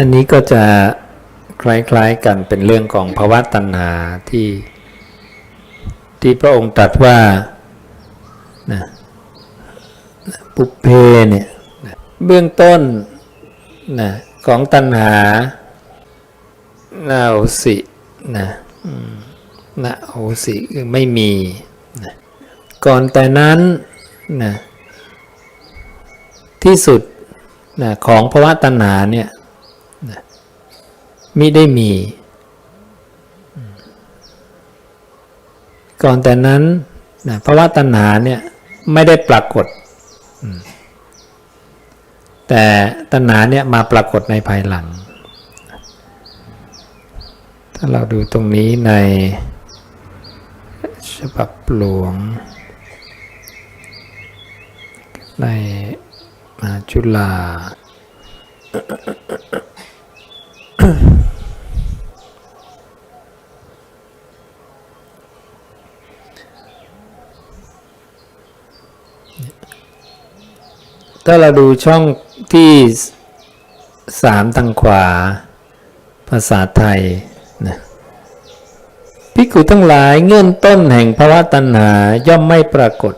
อันนี้ก็จะคล้ายๆกันเป็นเรื่องของภาวะตัณหาที่ ที่พระองค์ตรัสว่านะปุเพเนี่ยนะเบื้องต้นนะของตัณหานาโอสินะนาโอสิคือไม่มีนะก่อนแต่นั้นนะที่สุดนะของภาวะตัณหาเนี่ย มิได้มี ก่อนแต่นั้นนะภาวะตัณหาเนี่ยไม่ได้ปรากฏ แต่ตัณหาเนี่ยมาปรากฏในภายหลัง ถ้าเราดูตรงนี้ในฉบับหลวง ในมาจุฬา ถ้าเราดูช่องที่สามทางขวา ภาษาไทยนะพิกุทั้งหลายเงื่อนต้นแห่งภาวะตัณหาย่อมไม่ปรากฏ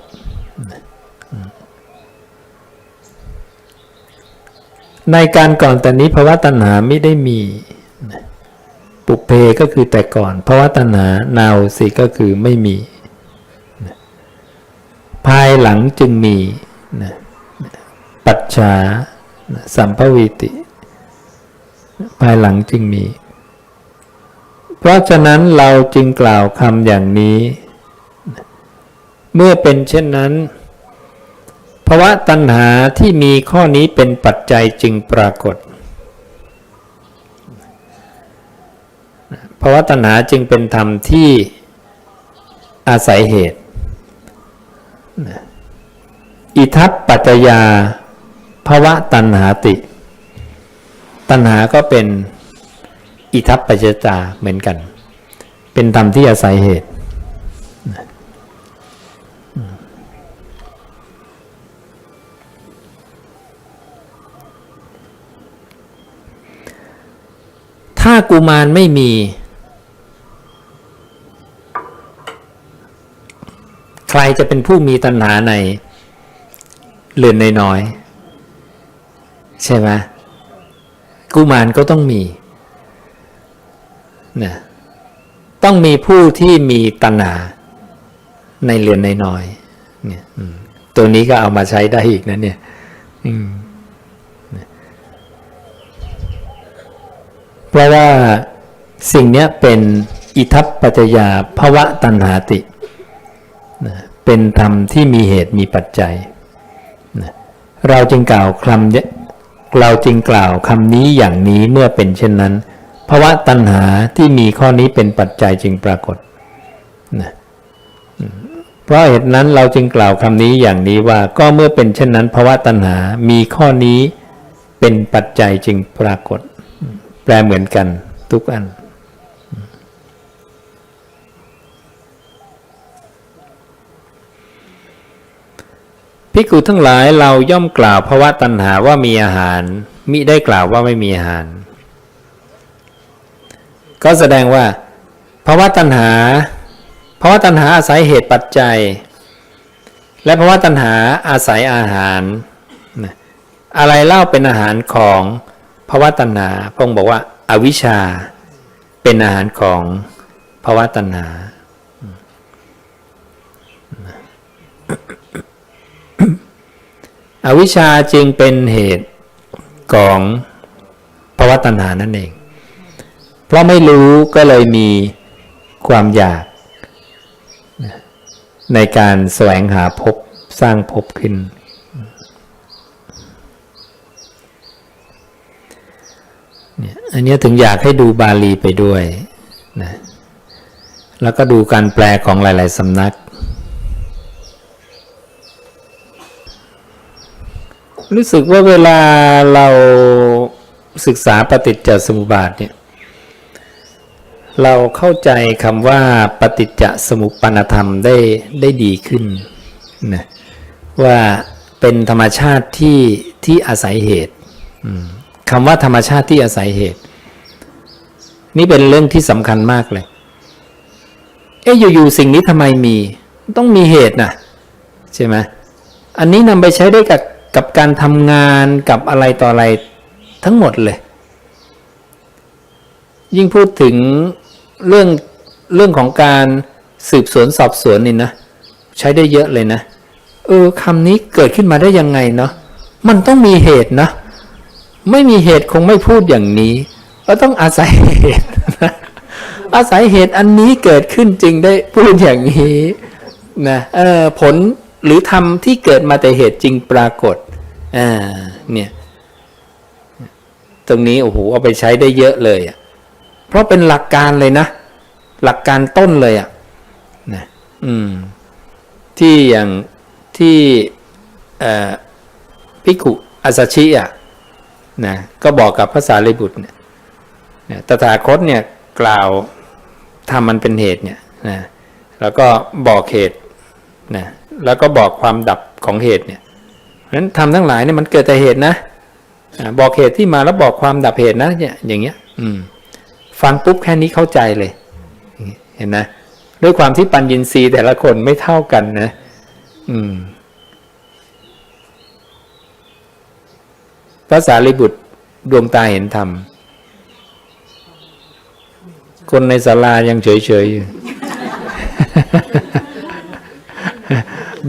ในการก่อนแต่นี้ภาวะตัณหาไม่ได้มีปุเพก็คือแต่ก่อนภาวะตัณหา นาวสิก็คือไม่มี ภายหลังจึงมีนะปัจฉาสัมภวิติ ภายหลังจึงมี เพราะฉะนั้นเราจึงกล่าวคำอย่างนี้ เมื่อเป็นเช่นนั้นภาวะตัณหาที่มีข้อนี้เป็นปัจจัยจึงปรากฏภาวะตัณหาจึงเป็นธรรมที่อาศัยเหตุ อิทัปปัจจยาภวะตัณหาติ ตัณหาก็เป็นอิทัปปัจจจาเหมือนกัน เป็นธรรมที่อาศัยเหตุ ถ้ากุมารไม่มี ใครจะเป็นผู้มีตัณหาใน เรือนน้อยๆใช่ไหมกุมารก็ต้องมีนะต้องมีผู้ที่มีตัณหาในเรือนน้อยๆเนี่ยตัวนี้ก็เอามาใช้ได้อีกนะเนี่ยเพราะว่าสิ่งเนี้ยเป็นอิทัปปัจจยาภวะตัณหาตินะเป็นธรรมที่มีเหตุมีปัจจัย เราจึงกล่าวคำเราจึงกล่าวคำนี้อย่างนี้เมื่อเป็นเช่นนั้นภาวะตัณหาที่มีข้อนี้เป็นปัจจัยจึงปรากฏนะเพราะเหตุนั้นเราจึงกล่าวคำนี้อย่างนี้ว่าก็เมื่อเป็นเช่นนั้นภาวะตัณหา มีข้อนี้เป็นปัจจัยจึงปรากฏ แปลเหมือนกันทุกอัน พิกุทั้งหลายเราย่อมกล่าวภาวะตัณหาว่ามีอาหาร มิได้กล่าวว่าไม่มีอาหาร ก็แสดงว่าภาวะตัณหาภาวะตัณหาอาศัยเหตุปัจจัย และภาวะตัณหาอาศัยอาหาร อะไรเล่าเป็นอาหารของภาวะตัณหาพงค์บอกว่าอาวิชชาเป็นอาหารของภาวะตัณหา อวิชชาจึงเป็นเหตุของภาวะตัณหานั่นเอง เพราะไม่รู้ก็เลยมีความอยาก ในการแสวงหาภพสร้างภพขึ้น อันนี้ถึงอยากให้ดูบาลีไปด้วยนะแล้วก็ดูการแปลของหลาย ๆสำนัก รู้สึกว่าเวลาเราศึกษาปฏิจจสมุปบาทเนี่ย เราเข้าใจคำว่าปฏิจจสมุปปนธรรมได้ได้ดีขึ้นนะว่าเป็นธรรมชาติที่ที่อาศัยเหตุคำว่าธรรมชาติที่อาศัยเหตุ นี่เป็นเรื่องที่สำคัญมากเลย เอ๊ะอยู่ๆสิ่งนี้ทำไมมี ต้องมีเหตุนะใช่ไหมอันนี้นำไปใช้ได้กับ กับการทำงานกับอะไรต่ออะไรทั้งหมดเลย ยิ่งพูดถึงเรื่องเรื่องของการสืบสวนสอบสวนนี่นะ ใช้ได้เยอะเลยนะ เออคำนี้เกิดขึ้นมาได้ยังไงเนาะมันต้องมีเหตุนะ ไม่มีเหตุคงไม่พูดอย่างนี้ก็ต้องอาศัยเหตุอาศัยเหตุอันนี้เกิดขึ้นจึงได้พูดอย่างนี้นะเออผล หรือธรรมที่เกิดมาแต่เหตุจริงปรากฏอ่าเนี่ยตรงนี้โอ้โหเอาไปใช้ได้เยอะเลยอะเพราะเป็นหลักการเลยนะ หลักการต้นเลยอะนะอืมที่อย่างที่เอ่อพิกุอาสชิอะนะก็บอกกับภาษาลิบุตรเนี่ยนะตถาคตเนี่ยกล่าวทำมันเป็นเหตุเนี่ยนะแล้วก็บอกเหตุนะ แล้วก็บอกความดับของเหตุเนี่ยเพราะฉะนั้นทำทั้งหลายเนี่ยมันเกิดแต่เหตุนะบอกเหตุที่มาแล้วบอกความดับเหตุนะเนี่ยอย่างเงี้ย อืม ฟังปุ๊บแค่นี้เข้าใจเลย เห็นนะด้วยความที่ปัญญินทรีย์แต่ละคนไม่เท่ากันนะ อืมพระสารีบุตรดวงตาเห็นธรรม คนในศาลายังเฉยๆอยู่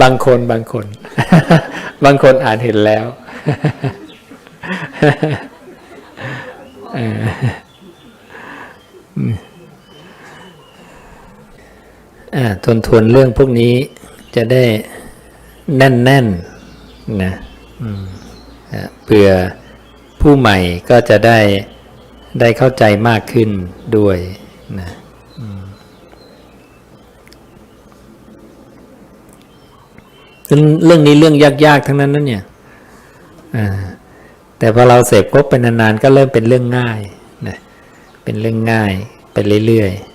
บางคนบางคน บางคนอาจเห็นแล้วอ่าทวนทวนเรื่องพวกนี้จะได้แน่นๆนนะเผื่อผู้ใหม่ก็จะได้ได้เข้าใจมากขึ้นด้วยนะอืม เรื่องนี้เรื่องยากๆทั้งนั้นนั่นเนี่ยแต่พอเราเสพครบไปนานๆก็เริ่มเป็นเรื่องง่ายนะเป็นเรื่องง่ายไปเรื่อยๆ